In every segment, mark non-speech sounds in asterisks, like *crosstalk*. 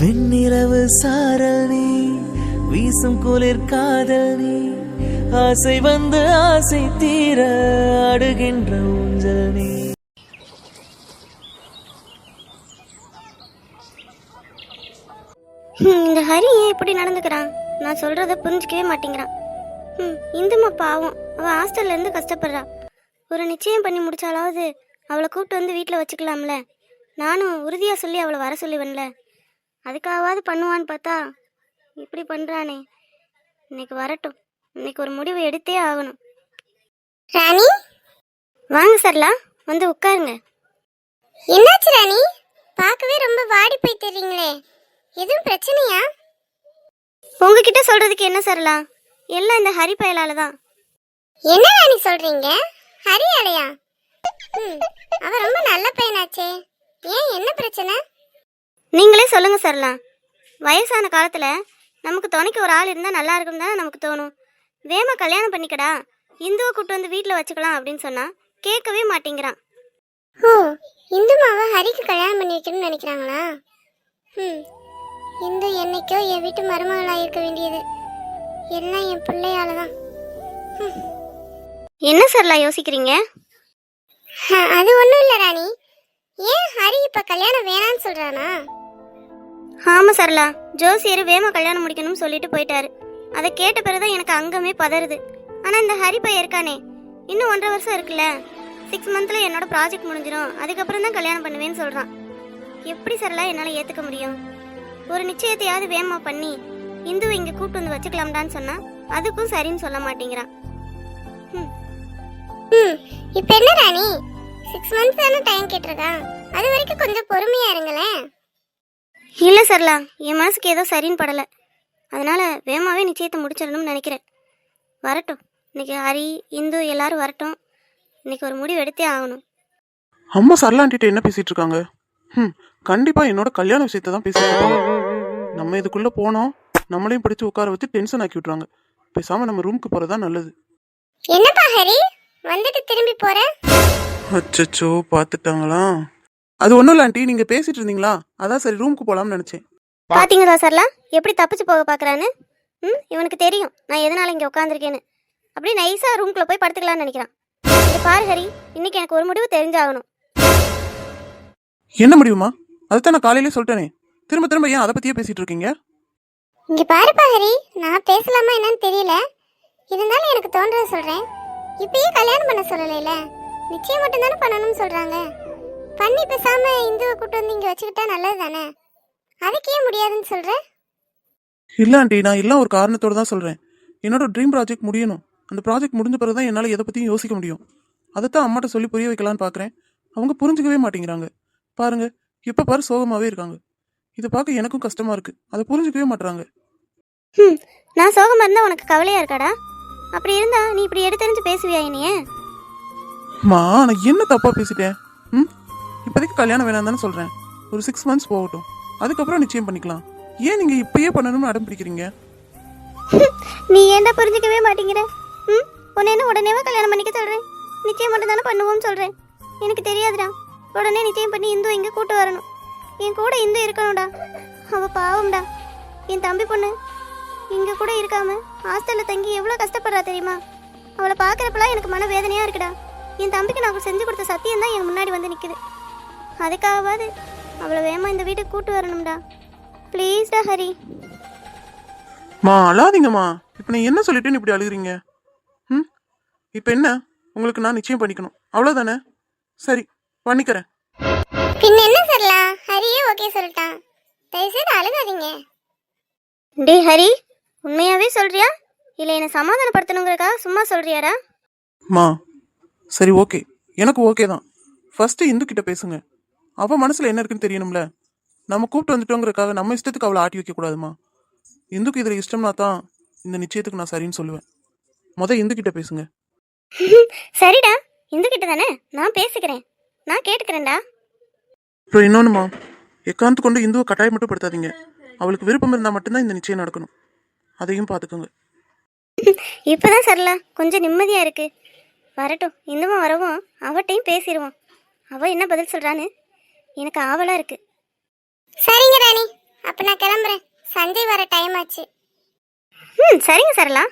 வெண்ணிரவு சாரல் நீ வீசும் குளிர் காதல் நீ ஆசை வந்து ஆசை தீர அடுகின்ற ஊஞ்சல் நீ. இந்த ஹரி ஏன் இப்படி நடந்துக்கிறான்? நான் சொல்றத புரிஞ்சுக்கவே மாட்டேங்கிறான். ம் இந்துமா பாவம். அவ ஹாஸ்டல்ல இருந்து கஷ்டப்படுறா. ஒரு நிச்சயம் பண்ணி முடிச்சாலாவது அவளை கூப்பிட்டு வந்து வீட்டில் வச்சுக்கலாம்ல. நானும் உறுதியா சொல்லி அவளை வர சொல்லுவேன்ல. அதுக்காவது பண்ணுவான்னு பார்த்தா இப்படி பண்றானே. இன்னைக்கு வரட்டும். இன்னைக்கு ஒரு முடிவு எடுத்தே ஆகணும். ராணி? வாங்க சர்லா வந்து உட்காருங்க. என்னாச்சு ராணி? பார்க்கவே ரொம்ப வாடி போய் தெரியுங்களே. எதுவும் பிரச்சனையா? உங்ககிட்ட சொல்றதுக்கு என்ன சரலா எல்லாம் இந்த ஹரி பயலால தான். என்ன ராணி சொல்றீங்க? ஹரி அடையா அவன் ரொம்ப நல்ல பையனாச்சே. ஏன் என்ன பிரச்சனை? நீங்களே சொல்லுங்க சரலா வயசான காலத்துல நமக்கு துணைக்கு ஒரு ஆள் இருந்தா நல்லா இருக்கும் தானே நமக்கு தோணும். வேமா கல்யாணம் பண்ணிக்கடா. இந்துவை கூட்டு வந்து வீட்டில் வச்சுக்கலாம் அப்படின்னு சொன்னா கேட்கவே மாட்டேங்கிறான். ஓ இந்து மாவ ஹரிக்கு கல்யாணம் பண்ணி வைக்கணும்னு நினைக்கிறாங்களா? ம் இந்து என்னைக்கோ என் வீட்டு மருமகளாக இருக்க வேண்டியது. எல்லாம் என் பிள்ளையால தான் என்ன சரலா யோசிக்கிறீங்க? அது ஒன்றும் இல்லை ராணி. ஏன் ஹரி இப்போ கல்யாணம் வேணான்னு சொல்கிறானா ஆமாம் சரலா ஜோசியர் வேமா கல்யாணம் முடிக்கணும்னு சொல்லிட்டு போயிட்டாரு. அதை கேட்ட பிறகுதான் எனக்கு அங்கமே பதறுது. ஆனால் இந்த ஹரி பையன் இருக்கானே இன்னும் ஒன்றரை வருஷம் இருக்குல்ல. சிக்ஸ் மந்த்ல என்னோட ப்ராஜெக்ட் முடிஞ்சிடும் அதுக்கப்புறம் தான் கல்யாணம் பண்ணுவேன்னு சொல்கிறான் எப்படி சரளா என்னால் ஏற்றுக்க முடியும்? ஒரு நிச்சயத்தையாவது வேமா பண்ணி இந்துவை இங்கே கூப்பிட்டு வந்து வச்சுக்கலாம்டான்னு சொன்னா அதுக்கும் சரின்னு சொல்ல மாட்டேங்கிறான். இப்போ என்ன ராணி? சிக்ஸ் மந்த்ஸ் தானே டைம் கேட்டிருக்கான். அது வரைக்கும் கொஞ்சம் பொறுமையா இருங்களேன். இல்லை சரலா என் மனசுக்கு ஏதோ சரின்னு படலை. அதனால வேகமாவே நிச்சயத்தை முடிச்சிடணும்னு நினைக்கிறேன். வரட்டும். இன்னைக்கு ஹரி இந்து எல்லாரும் வரட்டும். இன்னைக்கு ஒரு முடிவு எடுத்தே ஆகணும். அம்மா சரளாண்டிட்ட என்ன பேசிட்டு இருக்காங்க? ம் கண்டிப்பா என்னோட கல்யாண விஷயத்தை தான் பேசிட்டு இருக்காங்க. நம்ம இதுக்குள்ள போனோம். நம்மளையும் பிடிச்சு உட்கார வச்சு டென்ஷன் ஆக்கி விட்றாங்க பேசாம நம்ம ரூமுக்கு போறதா நல்லது. என்னப்பா ஹரி? வந்துட்டு திரும்பி போற? அச்சச்சோ பார்த்துட்டாங்களா? அது ஒன்றும் இல்லை ஆண்டி நீங்க பேசிட்டு இருந்தீங்களா? அதான் சரி ரூமுக்கு போலாம்னு நினைச்சேன். பாத்தீங்களா சரலா? எப்படி தப்பிச்சு போக பாக்குறான்னு? ம் இவனுக்கு தெரியும். நான் எதனால இங்க உட்காந்துருக்கேன்னு அப்படியே நைஸா ரூம்குள்ள போய் படுத்துக்கலாம்னு நினைக்கிறான். இங்க பாரு ஹரி இன்னைக்கு எனக்கு ஒரு முடிவு தெரிஞ்சாகணும். என்ன முடியுமா அதைத்தான் நான் காலையிலே சொல்லிட்டேனே. திரும்ப திரும்ப ஏன் அதை பத்தியே பேசிட்டு இருக்கீங்க? இங்க பாருப்பா ஹரி நான் பேசலாமா என்னன்னு தெரியல. இருந்தாலும் எனக்கு தோன்றதை சொல்றேன். இப்பயே கல்யாணம் பண்ண சொல்லலைல. நிச்சயம் மட்டும் தானே பண்ணணும்னு சொல்றாங்க. பண்ணி பேசாம இந்துவை கூட்டு வந்து இங்க வச்சுக்கிட்டா நல்லது தானே? அதுக்கு ஏன் முடியாதுன்னு சொல்ற? இல்ல ஆண்டி நான் எல்லாம் ஒரு காரணத்தோட தான் சொல்றேன். என்னோட ட்ரீம் ப்ராஜெக்ட் முடியணும். அந்த ப்ராஜெக்ட் முடிஞ்ச பிறகு தான் என்னால் எதை பற்றியும் யோசிக்க முடியும். அதைத்தான் அம்மாட்ட சொல்லி புரிய வைக்கலான்னு பார்க்குறேன் அவங்க புரிஞ்சுக்கவே மாட்டேங்கிறாங்க. பாருங்க இப்போ பாரு சோகமாகவே இருக்காங்க. இதை பார்க்க எனக்கும் கஷ்டமா இருக்கு. அதை புரிஞ்சுக்கவே மாட்றாங்க. ம் நான் சோகமா இருந்தா உனக்கு கவலையா இருக்காடா? அப்படி இருந்தா நீ இப்படி எடுத்தறிஞ்சு பேசுவியா என்னைய? மா நான் என்ன தப்பா பேசிட்டேன்? ம்? இப்போதைக்கு கல்யாணம் வேணாம் தானே சொல்கிறேன் ஒரு சிக்ஸ் மந்த்ஸ் போகட்டும். அதுக்கப்புறம் நிச்சயம் பண்ணிக்கலாம். ஏன் நீங்கள் இப்பயே பண்ணணும்னு அடம் பிடிக்கிறீங்க? *laughs* நீ ஏன்டா புரிஞ்சுக்கவே மாட்டேங்கிற? ம்? உன்னை என்ன உடனேவா கல்யாணம் பண்ணிக்க சொல்கிறேன் நிச்சயம் மட்டும் தானே பண்ணுவோம்னு சொல்கிறேன் எனக்கு தெரியாதுடா. உடனே நிச்சயம் பண்ணி இந்து இங்கே கூட்டு வரணும். என் கூட இந்து இருக்கணும்டா. அவள் பாவம்டா. என் தம்பி பொண்ணு இங்கே கூட இருக்காம ஹாஸ்டலில் தங்கி எவ்வளோ கஷ்டப்படுறா தெரியுமா? அவளை பார்க்குறப்பெல்லாம் எனக்கு மன வேதனையாக இருக்குடா. என் தம்பிக்கு நான் செஞ்சு கொடுத்த சத்தியம் தான் என் முன்னாடி வந்து நிற்குது அதுக்காகவாது. அவளை வேகமா இந்த வீட்டுக்கு கூட்டு வரணும்டா. ப்ளீஸ்டா ஹரி. மா அழாதீங்கம்மா. இப்போ நீ என்ன சொல்லிட்டேன்னு இப்படி அழுகுறீங்க? ம்? இப்போ என்ன? உங்களுக்கு நான் நிச்சயம் பண்ணிக்கணும். அவ்வளோதானே சரி பண்ணிக்கிறேன். பின்ன என்ன சொல்லலாம் ஹரியே ஓகே சொல்லிட்டான். தயவுசெய்து அழுகாதீங்க. டே ஹரி உண்மையாவே சொல்றியா? இல்ல என்ன சமாதானப்படுத்தணுங்கிறக்காக சும்மா சொல்றியாடா? மா சரி ஓகே எனக்கு ஓகே தான். ஃபர்ஸ்ட் இந்து கிட்ட பேசுங்க. அவ மனசுல என்ன இருக்குன்னு தெரியணும்ல? நம்ம கூப்பிட்டு வந்துட்டோங்கிறக்காக நம்ம இஷ்டத்துக்கு அவளை ஆட்டி வைக்க கூடாதுமா இந்துக்கு இதுல இஷ்டம்னா தான் இந்த நிச்சயத்துக்கு நான் சரின்னு சொல்லுவேன். முத இந்து கிட்ட பேசுங்க. *laughs* சரிடா. இந்து கிட்ட தானே? நான் பேசிக்கிறேன். நான் கேட்டுக்கிறேன்டா. அப்புறம் இன்னொன்னுமா? எக்காந்து கொண்டு இந்துவை கட்டாயம் மட்டும் படுத்தாதீங்க அவளுக்கு விருப்பம் இருந்தால் மட்டும்தான் இந்த நிச்சயம் நடக்கணும். அதையும் பார்த்துக்கோங்க. *laughs* இப்பதான் சரில கொஞ்சம் நிம்மதியா இருக்கு. வரட்டும் இந்துமா வரவும் அவட்டையும் பேசிடுவோம் அவ என்ன பதில் சொல்றான்னு? எனக்கு ஆவலா இருக்கு. சரிங்க ராணி. அப்ப நான் கிளம்புறேன். சஞ்சய் வர டைம் ஆச்சு. ம் சரிங்க சரளா.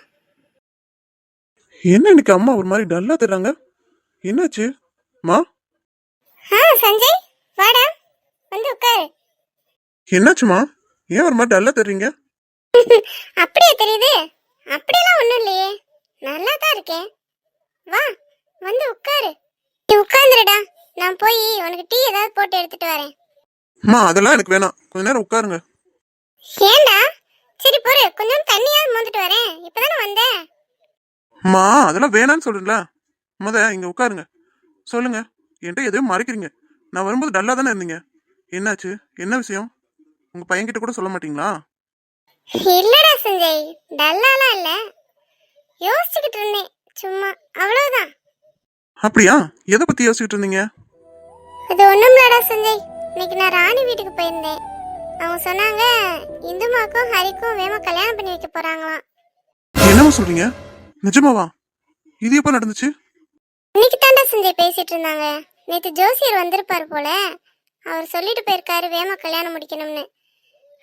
என்ன இன்னைக்கு அம்மா ஒரு மாதிரி டல்லா தர்றாங்க? என்னாச்சு? மா? ஆ சஞ்சய் வாடா. வந்து உட்காரு. என்னாச்சுமா ஏன் ஒரு மாதிரி டல்லா தர்றீங்க? *laughs* அப்படியே தெரியுது. அப்படியெல்லாம் ஒண்ணும் இல்லையே. நல்லா தான் இருக்கேன். வா வந்து உட்காரு. நீ உட்காந்துருடா. நான் போய் உனக்கு டீ ஏதாவது போட்டு எடுத்துட்டு வரேன். அம்மா அதெல்லாம் எனக்கு வேணாம். கொஞ்ச நேரம் உட்காருங்க. ஏண்டா? சரி பொறு கொஞ்சம் தண்ணியாவது மோந்துட்டு வரேன். இப்பதானே வந்தேன். அம்மா அதெல்லாம் வேணான்னு சொல்றேன்ல. முத இங்க உட்காருங்க. சொல்லுங்க. என்கிட்ட எதையும் மறைக்கிறீங்க. நான் வரும்போது டல்லா தானே இருந்தீங்க. என்னாச்சு? என்ன விஷயம்? உங்க பையன்கிட்ட கூட சொல்ல மாட்டீங்களா? இல்லடா சஞ்சய் டல்லாலாம் இல்ல. யோசிச்சுக்கிட்டு இருந்தேன். சும்மா அவ்வளவுதான். அப்படியா? எதை பத்தி யோசிச்சுட்டு இருந்தீங்க? அது ஒண்ணுமில்லடா சஞ்சய். இன்னைக்கு நான் ராணி வீட்டுக்கு போயிருந்தேன். அவங்க சொன்னாங்க இந்துமாக்கும் ஹரிக்கும் வேமா கல்யாணம் பண்ணி வைக்க போறாங்களாம். என்னம்மா சொல்றீங்க? நிஜமாவா? இது எப்ப நடந்துச்சு? இன்னைக்கு தாண்டா சஞ்சய் பேசிட்டு இருந்தாங்க. நேத்து ஜோசியர் வந்திருப்பாரு போல. அவர் சொல்லிட்டு போயிருக்காரு வேமா கல்யாணம் முடிக்கணும்னு.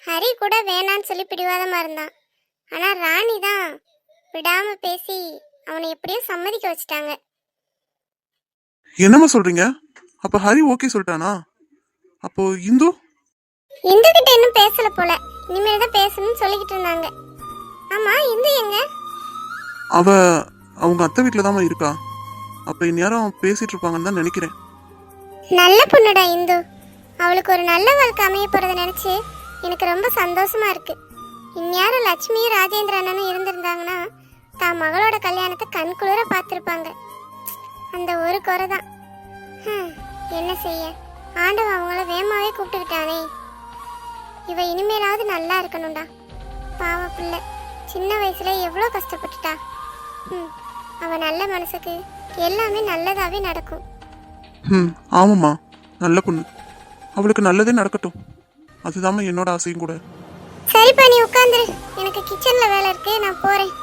ஹரி கூட வேணான்னு சொல்லி பிடிவாதமா இருந்தான். ஆனா ராணி தான் விடாம பேசி அவனை எப்படியோ சம்மதிக்க வச்சுட்டாங்க. என்னம்மா சொல்றீங்க? அப்ப ஹரி ஓகே சொல்லிட்டானா? அப்போ இந்து? இந்து கிட்ட இன்னும் பேசல போல. இனிமேல் தான் பேசணும்னு சொல்லிக்கிட்டு இருந்தாங்க. ஆமா இந்து எங்க? அவ அவங்க அத்தை வீட்டில் தாம்மா இருக்கா? அப்ப இந்நேரம் பேசிட்டு இருப்பாங்கன்னு தான் நினைக்கிறேன். நல்ல பொண்ணுடா இந்து. அவளுக்கு ஒரு நல்ல வாழ்க்கை அமைய போறத நினைச்சு எனக்கு ரொம்ப சந்தோஷமா இருக்கு. இந்நேரம் லட்சுமியும் ராஜேந்திர அண்ணனும் இருந்திருந்தாங்கன்னா தான் மகளோட கல்யாணத்தை கண் குளிர பார்த்துருப்பாங்க. அந்த ஒரு குறை தான். என்ன செய்ய? ஆண்டவன் அவங்கள வேகமாவே கூப்பிட்டுக்கிட்டானே. இவ இனிமேலாவது நல்லா இருக்கணும்டா. பாவ பிள்ளை. சின்ன வயசுல எவ்வளோ கஷ்டப்பட்டுட்டா. ம் அவ நல்ல மனசுக்கு எல்லாமே நல்லதாவே நடக்கும். ம் ஆமாம்மா. நல்ல பொண்ணு. அவளுக்கு நல்லதே நடக்கட்டும். அதுதாம்மா என்னோட ஆசையும் கூட. சரிப்பா நீ உட்காந்துரு எனக்கு கிச்சன்ல வேலை இருக்கு. நான் போறேன்.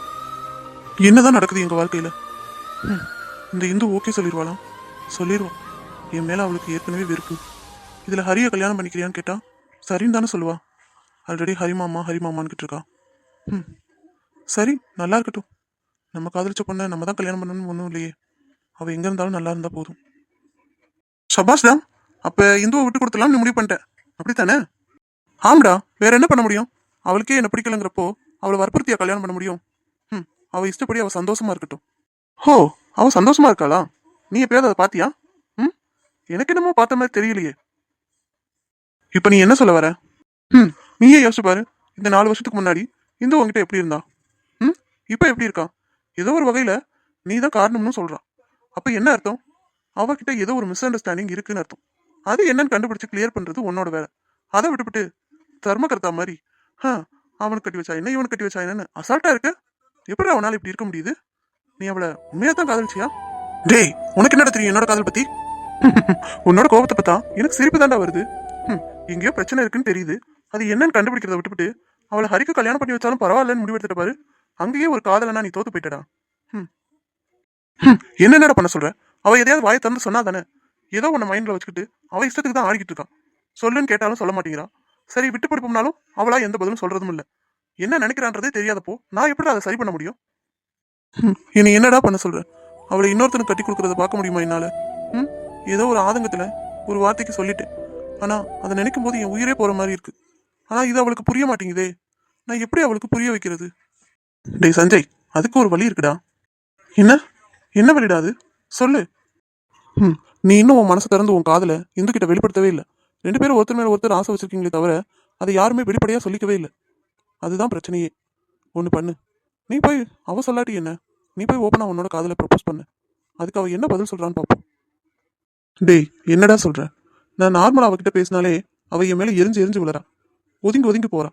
என்னதான் நடக்குது எங்க வாழ்க்கையில? இந்த இந்து ஓகே சொல்லிடுவாளாம் சொல்லிடுவான் என் மேலே அவளுக்கு ஏற்கனவே வெறுப்பு. இதில் ஹரியை கல்யாணம் பண்ணிக்கிறியான்னு கேட்டா சரின்னு தானே சொல்லுவா. ஆல்ரெடி ஹரிமாமா ஹரிமாமான்னு இருக்கா. ம் சரி நல்லா இருக்கட்டும். நம்ம காதலிச்ச பொண்ணை நம்ம தான் கல்யாணம் பண்ணணும்னு ஒன்றும் இல்லையே. அவள் எங்கே இருந்தாலும் நல்லா இருந்தால் போதும். சபாஷ் தான் அப்போ இந்துவை விட்டு கொடுத்துலாம்னு நீ முடிவு பண்ணிட்டேன் அப்படித்தானே? ஆம்டா வேற என்ன பண்ண முடியும்? அவளுக்கே என்ன பிடிக்கலங்கிறப்போ அவளை வற்புறுத்தியா கல்யாணம் பண்ண முடியும்? ம் அவள் இஷ்டப்படி அவள் சந்தோஷமா இருக்கட்டும். ஹோ அவள் சந்தோஷமா இருக்காளா? நீ எப்பயாவது அதை பார்த்தியா எனக்கு என்னமோ பார்த்த மாதிரி தெரியலையே. இப்ப நீ என்ன சொல்ல வர? ம் நீயே யோசிச்சு பாரு. இந்த நாலு வருஷத்துக்கு முன்னாடி இந்த உங்ககிட்ட எப்படி இருந்தா? ம் இப்ப எப்படி இருக்கா? ஏதோ ஒரு வகையில நீ தான் காரணம்னு சொல்றா. அப்ப என்ன அர்த்தம்? அவகிட்ட ஏதோ ஒரு மிஸ் அண்டர்ஸ்டாண்டிங் இருக்குன்னு அர்த்தம். அது என்னன்னு கண்டுபிடிச்சு கிளியர் பண்றது உன்னோட வேலை. அதை விட்டுவிட்டு தர்மகர்த்தா மாதிரி ஹ அவனுக்கு கட்டி வச்சா என்ன இவனுக்கு கட்டி வச்சா என்னன்னு அசால்ட்டா இருக்க? எப்படி அவனால இப்படி இருக்க முடியுது? நீ அவளை உண்மையா தான் காதலிச்சியா? டேய் உனக்கு என்னடா தெரியும் என்னோட காதல் பத்தி? உன்னோட கோபத்தை பார்த்தா எனக்கு சிரிப்பு தாண்டா வருது. எங்கேயோ பிரச்சனை இருக்குன்னு தெரியுது. அது என்னன்னு கண்டுபிடிக்கிறத விட்டுவிட்டு அவளை ஹரிக்கு கல்யாணம் பண்ணி வச்சாலும் பரவாயில்லன்னு முடிவெடுத்துட்டு பாரு. அங்கேயே ஒரு காதலனா நீ தோத்து போயிட்டடா. ஹம். என்னென்னடா பண்ண சொல்ற? அவ எதையாவது வாயை திறந்து சொன்னா தானே. ஏதோ உன்னை மைண்ட்ல வச்சுக்கிட்டு அவ இஷ்டத்துக்கு தான் ஆடிக்கிட்டு இருக்கான் சொல்லுன்னு கேட்டாலும் சொல்ல மாட்டேங்கிறா. சரி விட்டு படிப்போம்னாலும் அவளா எந்த பதிலும் சொல்றதும் இல்லை. என்ன நினைக்கிறான்றதே தெரியாதப்போ நான் எப்படி அதை சரி பண்ண முடியும்? இனி என்னடா பண்ண சொல்ற? அவளை இன்னொருத்தனுக்கு கட்டி கொடுக்கறத பார்க்க முடியுமா என்னால? ஏதோ ஒரு ஆதங்கத்தில் ஒரு வார்த்தைக்கு சொல்லிட்டேன் ஆனால் அதை நினைக்கும் போது என் உயிரே போகிற மாதிரி இருக்கு. ஆனால் இது அவளுக்கு புரிய மாட்டேங்குதே. நான் எப்படி அவளுக்கு புரிய வைக்கிறது? டேய் சஞ்சய் அதுக்கு ஒரு வழி இருக்குடா. என்ன? என்ன வழிடா அது? சொல்லு. ம் நீ இன்னும் உன் மனசை திறந்து உன் காதலை இந்து கிட்ட வெளிப்படுத்தவே இல்லை. ரெண்டு பேரும் ஒருத்தர் மேலே ஒருத்தர் ஆசை வச்சுருக்கீங்களே தவிர அதை யாருமே வெளிப்படையாக சொல்லிக்கவே இல்லை. அதுதான் பிரச்சனையே. ஒன்று பண்ணு. நீ போய் அவ சொல்லாட்டி என்ன? நீ போய் ஓப்பனாக உன்னோட காதலை ப்ரப்போஸ் பண்ணு. அதுக்கு அவள் என்ன பதில் சொல்கிறான்னு பார்ப்போம் டேய் என்னடா சொல்ற? நான் நார்மலா அவகிட்ட பேசினாலே அவ என் மேல எரிஞ்சு எரிஞ்சு விழறா. ஒதுங்கி ஒதுங்கி போறா.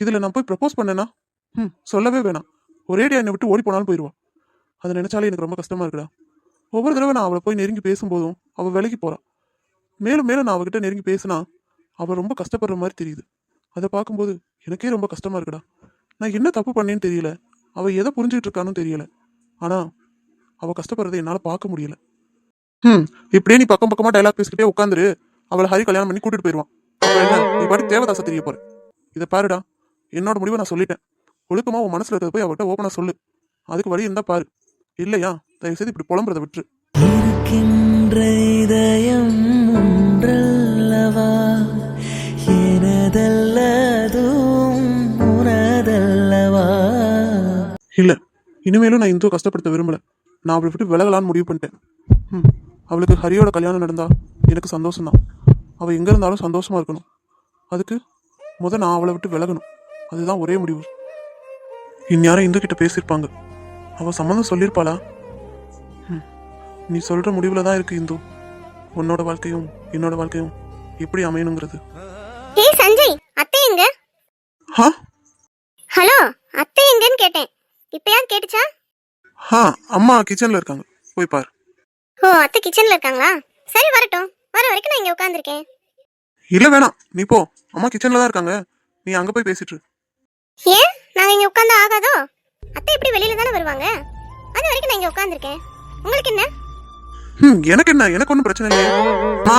இதுல நான் போய் ப்ரப்போஸ் பண்ணேனா? ம் சொல்லவே வேணாம். ஒரேடியா என்னை விட்டு ஓடி போனாலும் போயிடுவா அதை நினைச்சாலே எனக்கு ரொம்ப கஷ்டமா இருக்குடா. ஒவ்வொரு தடவை நான் அவளை போய் நெருங்கி பேசும்போதும் அவள் விலகி போறா. மேலும் மேலும் நான் அவகிட்ட நெருங்கி பேசினா அவள் ரொம்ப கஷ்டப்படுற மாதிரி தெரியுது. அதை பார்க்கும்போது எனக்கே ரொம்ப கஷ்டமா இருக்குடா. நான் என்ன தப்பு பண்ணேன்னு தெரியல. அவள் எதை புரிஞ்சுக்கிட்டு இருக்கான்னு தெரியல. ஆனால் அவள் கஷ்டப்படுறதை என்னால் பார்க்க முடியல. ம் இப்படியே நீ பக்கம் பக்கமா டைலாக் பேசிக்கிட்டே உட்காந்துரு. அவளை ஹரி கல்யாணம் பண்ணி கூட்டிட்டு போயிடுவான் என்ன? நீ பாட்டு தேவதாச தெரிய போற. இதை பாருடா. என்னோட முடிவை நான் சொல்லிட்டேன். ஒழுக்கமா உன் மனசுல இருக்கிறத போய் அவட்ட ஓப்பனா சொல்லு. அதுக்கு வழி இருந்தா பாரு. இல்லையா? தயவு செய்து இப்படி புலம்புறதை விட்டுரு. இருக்கின்ற இதயம் ஒன்றல்லவா? எனதல்லதும் உனதல்லவா? இல்ல. இனிமேலும் நான் இந்து கஷ்டப்படுத்த விரும்பல. நான் அவளை விட்டு விலகலான்னு முடிவு பண்ணிட்டேன். ம், அவளுக்கு ஹரியோட கல்யாணம் நடந்தா எனக்கு சந்தோஷம்தான். அவ எங்க இருந்தாலும் சந்தோஷமா இருக்கணும். அதுக்கு முத நான் அவளை விட்டு விலகணும். அதுதான் ஒரே முடிவு. இந்நேரம் இந்து கிட்ட பேசியிருப்பாங்க. அவ சம்மந்தம் சொல்லியிருப்பாளா? நீ சொல்ற முடிவுல தான் இருக்கு இந்து. உன்னோட வாழ்க்கையும் என்னோட வாழ்க்கையும் எப்படி அமையணுங்கிறது. ஏய் சஞ்சய் அத்தை எங்க? ஹா? ஹலோ அத்தை எங்கன்னு கேட்டேன். இப்பயாவது கேட்டுச்சா? ஹா அம்மா கிச்சன்ல இருக்காங்க. போய் பாரு. ஓ அத்தை கிச்சன்ல இருக்காங்களா? சரி வரட்டும். வர வரைக்கும் நான் இங்க உட்காந்துருக்கேன் இல்ல வேணாம். நீ போ. அம்மா கிச்சன்ல தான் இருக்காங்க. நீ அங்க போய் பேசிட்டு. ஏன்? நாங்க இங்க உட்காந்தா ஆகாதோ? அத்தை எப்படி வெளியில தானே வருவாங்க? அது வரைக்கும் நான் இங்க உட்காந்துருக்கேன் உங்களுக்கு என்ன? ம் எனக்கு என்ன? எனக்கு ஒன்றும் பிரச்சனை இல்லையே. மா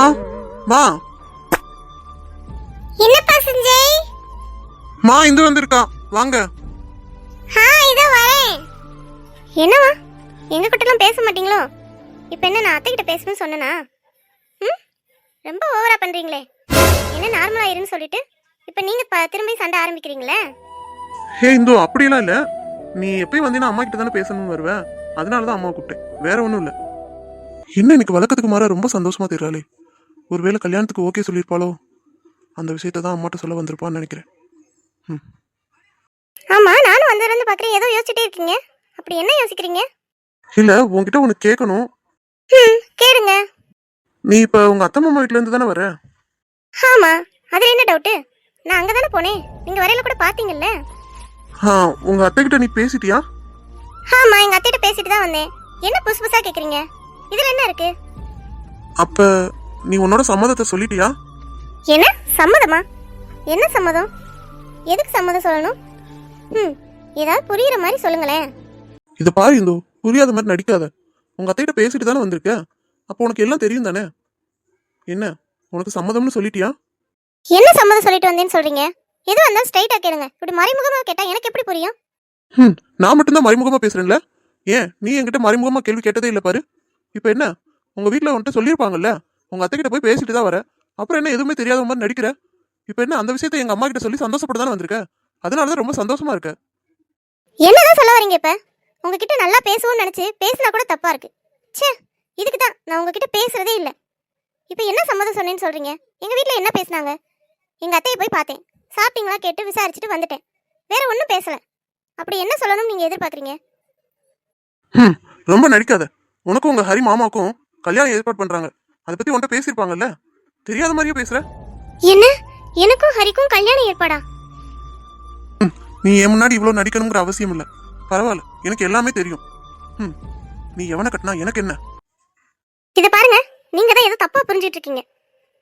மா என்னப்பா சஞ்சய்? மா இந்து வந்திருக்கா. வாங்க. ஆ இதோ வரேன். என்னவா எங்க கிட்டலாம் பேச மாட்டீங்களோ? இப்போ என்ன நான் அத்தை கிட்ட பேசணும்னு சொன்னனா? ம்? ரொம்ப ஓவரா பண்றீங்களே. என்ன நார்மலா இருன்னு சொல்லிட்டு இப்போ நீங்க ப- திரும்பி சண்டை ஆரம்பிக்கிறீங்களே? ஹே இந்து அப்படியெல்லாம் இல்ல. நீ எப்பயும் வந்தீங்கன்னா அம்மா கிட்ட தானே பேசணும்னு வருவ? அதனால தான் அம்மாவை கூப்பிட்டேன். வேற ஒன்றும் இல்ல. என்ன இன்னைக்கு வழக்கத்துக்கு மாற ரொம்ப சந்தோஷமா தெரியறாளே. ஒருவேளை கல்யாணத்துக்கு ஓகே சொல்லியிருப்பாளோ? அந்த விஷயத்தை தான் அம்மாட்ட சொல்ல வந்திருப்பான்னு நினைக்கிறேன். ம். ஆமா நானும் வந்து வந்து பாக்குறேன். ஏதோ யோசிச்சுட்டே இருக்கீங்க. அப்படி என்ன யோசிக்கிறீங்க? இல்ல உன்கிட்ட ஒன்று கேட்கணும். கேளுங்க. நீ இப்ப உங்க அத்தை மாமா வீட்ல இருந்து தானே வர ஆமா அதுல என்ன டவுட்டு நான் அங்க தானே போனேன் நீங்க வரையில கூட பாத்தீங்கல்ல? ஆ உங்க அத்தை கிட்ட நீ பேசிட்டியா? ஆமா எங்க அத்தைகிட்ட பேசிட்டு தான் வந்தேன். என்ன புதுசு புதுசா கேக்குறீங்க? இதுல என்ன இருக்கு? அப்ப நீ உன்னோட சம்மதத்தை சொல்லிட்டியா? என்ன? சம்மதமா? என்ன சம்மதம்? எதுக்கு சம்மதம் சொல்லணும்? ம் ஏதாவது புரியுற மாதிரி சொல்லுங்களேன். இதை பாரு இந்தோ புரியாத மாதிரி நடிக்காத. உங்க அத்தைகிட்ட பேசிட்டு தானே வந்திருக்க? அப்போ உனக்கு எல்லாம் தெரியும் தானே? என்ன உனக்கு சம்மதம்னு சொல்லிட்டியா? என்ன சம்மதம் சொல்லிட்டு வந்தேன்னு சொல்றீங்க? எது வந்தாலும் ஸ்ட்ரைட்டா கேளுங்க. இப்படி மறைமுகமா கேட்டா எனக்கு எப்படி புரியும்? ம் நான் மட்டும்தான் மறைமுகமா பேசுறேன்ல? ஏன் நீ என்கிட்ட மறைமுகமா கேள்வி கேட்டதே இல்லை பாரு. இப்போ என்ன உங்க வீட்டில் வந்துட்டு சொல்லியிருப்பாங்கல்ல? உங்க அத்தைகிட்ட போய் பேசிட்டு தான் வர. அப்புறம் என்ன எதுவுமே தெரியாத மாதிரி நடிக்கிற? இப்போ என்ன அந்த விஷயத்தை எங்க அம்மா கிட்ட சொல்லி சந்தோஷப்பட்டு தானே வந்திருக்க? அதனால தான் ரொம்ப சந்தோஷமா இருக்க. என்னதான் சொல்ல வரீங்க இப்ப? உங்ககிட்ட நல்லா பேசுவோம்னு நினைச்சு பேசினா கூட தப்பா இருக்கு. ச்சே இதுக்கு தான் நான் உங்ககிட்ட பேசுறதே இல்ல. இப்போ என்ன சம்மதம் சொன்னேன்னு சொல்றீங்க? எங்க வீட்ல என்ன பேசுனாங்க? எங்க அத்தையை போய் பார்த்தேன். சாப்பிட்டீங்களா கேட்டு விசாரிச்சுட்டு வந்துட்டேன். வேற ஒன்றும் பேசல. அப்படி என்ன சொல்லணும்னு நீங்க எதிர்பார்க்கறீங்க? ம் ரொம்ப நடிக்காத. உனக்கும் உங்க ஹரி மாமாவுக்கும் கல்யாணம் ஏற்பாடு பண்றாங்க. அதை பத்தி உன்கிட்ட பேசியிருப்பாங்கல்ல? தெரியாத மாதிரியே பேசுற. என்ன? எனக்கும் ஹரிக்கும் கல்யாணம் ஏற்பாடா? நீ என் முன்னாடி இவ்வளோ நடிக்கணுங்கிற அவசியம் இல்லை. பரவாயில்ல. எனக்கு எல்லாமே தெரியும். ம் நீ எவனை கட்டினா எனக்கு என்ன? இதை பாருங்க நீங்க தான் ஏதோ தப்பா புரிஞ்சிட்டு இருக்கீங்க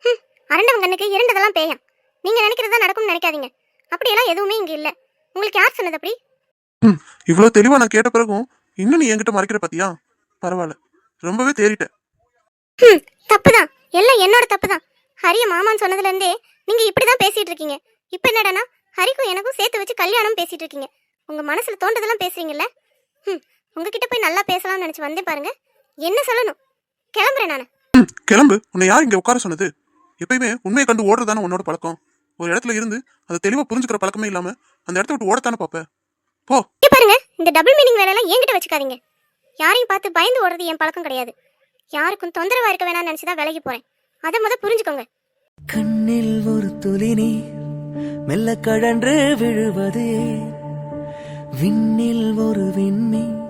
ஹம், அரண்டவன் கண்ணுக்கு இரண்டதெல்லாம் பேயாம். நீங்க நினைக்கிறதா நடக்கும்னு நினைக்காதீங்க. அப்படியெல்லாம் எதுவுமே இங்க இல்ல. உங்களுக்கு யார் சொன்னது அப்படி? ம் இவ்வளோ தெளிவாக நான் கேட்ட பிறகும் இன்னும் நீ என்கிட்ட மறைக்கிற பாத்தியா? பரவாயில்ல. ரொம்பவே தேறிட்ட ஹம், தப்புதான். எல்லாம் என்னோட தப்புதான். ஹரிய மாமான்னு சொன்னதுல இருந்தே நீங்க இப்படிதான் பேசிட்டு இருக்கீங்க இப்ப என்னடானா ஹரிக்கும் எனக்கும் சேர்த்து வச்சு கல்யாணம் பேசிட்டு இருக்கீங்க உங்க மனசுல தோன்றதெல்லாம் பேசுறீங்கல்ல? ம் உங்ககிட்ட போய் நல்லா பேசலாம்னு நினைச்சு வந்தேன் பாருங்க. என்ன சொல்லணும்? கிளம்புறேன் நான். ம் கிளம்பு. உன்னை யார் இங்கே உட்கார சொன்னது? எப்பயுமே உண்மையை கண்டு ஓடுறதானே உன்னோட பழக்கம்? ஒரு இடத்துல இருந்து அதை தெளிவாக புரிஞ்சுக்கிற பழக்கமே இல்லாம அந்த இடத்த விட்டு ஓடத்தானே பார்ப்ப போ. இங்க பாருங்க இந்த டபுள் மீனிங் வேலையெல்லாம் என்கிட்ட வச்சுக்காதீங்க. யாரையும் பார்த்து பயந்து ஓடுறது என் பழக்கம் கிடையாது. யாருக்கும் தொந்தரவா இருக்க வேணாம்னு நினைச்சுதான் விலகி போறேன். அதை முத புரிஞ்சுக்கோங்க. கண்ணில் ஒரு துளி நீர் மெல்ல கழன்று விழுவது? விண்ணில் ஒரு விண்மீன்.